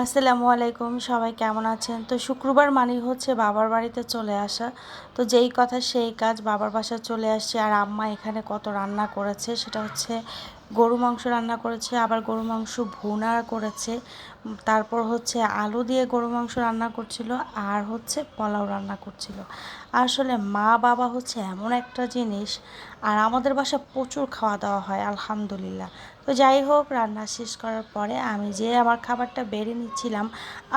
আসসালামু আলাইকুম, সবাই কেমন আছেন? তো শুক্রবার মানেই হচ্ছে বাবার বাড়িতে চলে আসা। তো যেই কথা সেই কাজ বাবার বাসায় চলে আসছে আর আম্মা এখানে কত রান্না করেছে সেটা হচ্ছে গরু মাংস রান্না করেছে, আবার গরু মাংস ভুনা করেছে। তারপর হচ্ছে আলু দিয়ে গরু মাংস রান্না করছিল, আর হচ্ছে পোলাও রান্না করছিল। আসলে মা বাবা হচ্ছে এমন একটা জিনিস, আর আমাদের বাসা প্রচুর খাওয়া দাওয়া হয়, আলহামদুলিল্লাহ। তো যাই হোক, রান্না শেষ করার পরে আমি যে আমার খাবারটা বেড়ে নিচ্ছিলাম,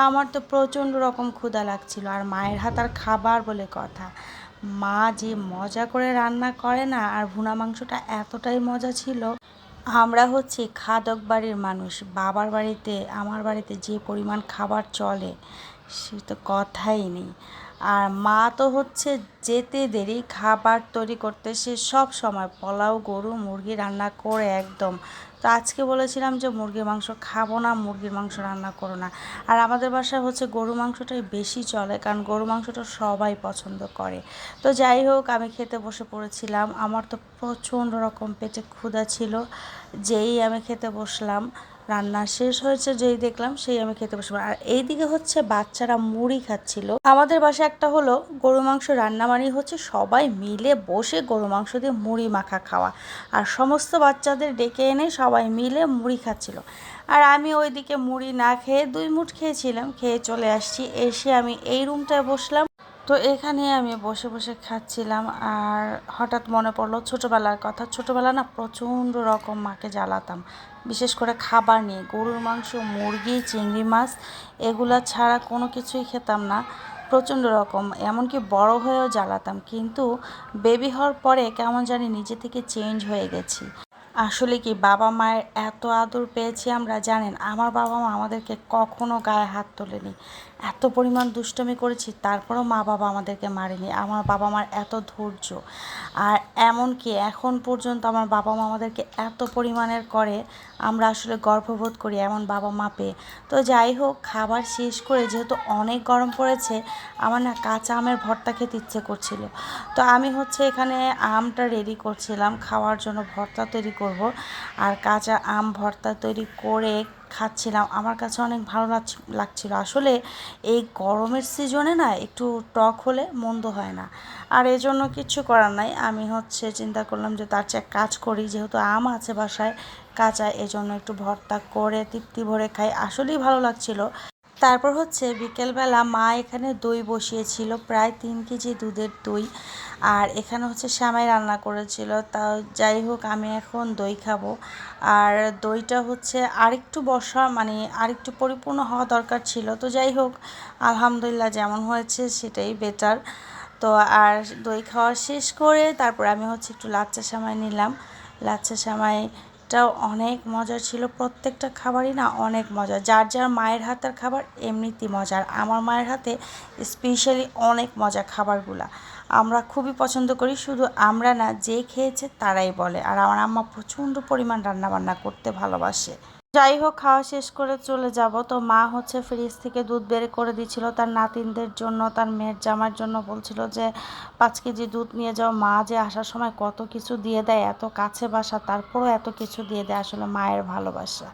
আমার তো প্রচণ্ড রকম ক্ষুধা লাগছিল, আর মায়ের হাত আর খাবার বলে কথা। মা যে মজা করে রান্না করে না, আর ভুনা মাংসটা এতটাই মজা ছিল আমরা হচ্ছে খাদক বাড়ির মানুষ, বাবার বাড়িতে, আমার বাড়িতে যে পরিমাণ খাবার চলে, সে তো কথাই নেই। আর মা তো হচ্ছে যেতে দেরি, খাবার তৈরি করতে সে সব সময় পোলাও, গরু, মুরগি রান্না করে একদম। তো আজকে বলেছিলাম যে মুরগির মাংস খাব না, মুরগির মাংস রান্না করো না। আর আমাদের বাসায় হচ্ছে গরু মাংসটাই বেশি চলে, কারণ গরু মাংসটা সবাই পছন্দ করে। তো যাই হোক, আমি খেতে বসে পড়েছিলাম। আমার তো প্রচণ্ড রকম পেটে ক্ষুধা ছিল, যেই আমি খেতে বসলাম। রান্না শেষ হয়েছে, যেই দেখলাম সেই আমি খেতে বসবো আর এইদিকে হচ্ছে বাচ্চারা মুড়ি খাচ্ছিল। আমাদের বাসায় একটা হলো গরু মাংস রান্না মানে হচ্ছে সবাই মিলে বসে গরু মাংস দিয়ে মুড়ি মাখা খাওয়া। আর সমস্ত বাচ্চাদের ডেকে এনে সবাই মিলে মুড়ি খাচ্ছিল। আর আমি ওইদিকে মুড়ি না খেয়ে দুই মুঠ খেয়েছিলাম, খেয়ে চলে আসছি। এসে আমি এই রুমটায় বসলাম। তো এখানে আমি বসে বসে খাচ্ছিলাম আর হঠাৎ মনে পড়ল ছোটোবেলার কথা। ছোটোবেলা না প্রচণ্ড রকম মাকে জ্বালাতাম, বিশেষ করে খাবার নিয়ে। গরুর মাংস, মুরগি, চিংড়ি মাছ, এগুলা ছাড়া কোনো কিছুই খেতাম না, প্রচণ্ড রকম। এমনকি বড় হয়েও জ্বালাতাম, কিন্তু বেবি হওয়ার পরে কেমন জানি নিজে থেকে চেঞ্জ হয়ে গেছি। আসলে কি বাবা মায়ের এত আদর পেয়েছি আমরা জানেন? আমার বাবা মা আমাদেরকে কখনো গায়ে হাত তোলেনি। এত পরিমাণ দুষ্টমি করেছি, তারপরেও মা বাবা আমাদেরকে মারেনি। আমার বাবা মার এত ধৈর্য। আর এমনকি এখন পর্যন্ত আমার বাবা মা আমাদেরকে এত পরিমাণের করে আমরা আসলে গর্ববোধ করি এমন বাবা মা পেয়ে। তো যাই হোক, খাবার শেষ করে যেহেতু অনেক গরম পড়েছে, আমার না কাঁচা আমের ভর্তা খেতে ইচ্ছে করছিল। তো আমি হচ্ছে এখানে আমটা রেডি করছিলাম, খাওয়ার জন্য ভর্তা তৈরি করব। আর কাঁচা আম ভর্তা তৈরি করে খাচ্ছিলাম। আমার কাছে অনেক ভালো লাগছ- লাগছিল। আসলে এই গরমের সিজনে না একটু টক হলে মন্দ হয় না। আর এই জন্য কিচ্ছু করার নাই। আমি হচ্ছে চিন্তা করলাম যে তার চেয়ে কাজ করি। যেহেতু আম আছে বাসায়, কাঁচা, এজন্য একটু ভর্তা করে তৃপ্তি ভরে খাই। আসলেই ভালো লাগছিল। তারপর হচ্ছে বিকেলবেলা মা এখানে দই বসিয়েছিল, প্রায় তিন কেজি দুধের দই। আর এখানে হচ্ছে শ্যামাই রান্না করেছিল তা যাই হোক আমি এখন দই খাব। আর দইটা হচ্ছে আরেকটু বসা মানে আরেকটু পরিপূর্ণ হওয়া দরকার ছিল। তো যাই হোক, আলহামদুলিল্লাহ যেমন হয়েছে সেটাই বেটার তো আর দই খাওয়া শেষ করে তারপর আমি হচ্ছে একটু লাচ্চা সেমাই নিলাম। লাচ্চা সেমাইটাও অনেক মজার ছিল। প্রত্যেকটা খাবারই না অনেক মজা যার যার মায়ের হাতের খাবার এমনিতেই মজার। আমার মায়ের হাতে স্পেশালি অনেক মজা খাবারগুলা। আমরা খুবই পছন্দ করি। শুধু আমরা না, যে খেয়েছে তারাই বলে। আর আমার আম্মা প্রচণ্ড পরিমাণ রান্নাবান্না করতে ভালোবাসে। যাই হোক খাওয়া শেষ করে চলে যাব। তো মা হচ্ছে ফ্রিজ থেকে দুধ বের করে দিছিল। তার নাতিনদের জন্য, তার মেয়ের জামার জন্য বলছিল যে, পাঁচ কেজি দুধ নিয়ে যাও। মা যে আসার সময় কত কিছু দিয়ে দেয়, এত কাছে বাসা, তারপরও এত কিছু দিয়ে দেয়, আসলে মায়ের ভালোবাসা।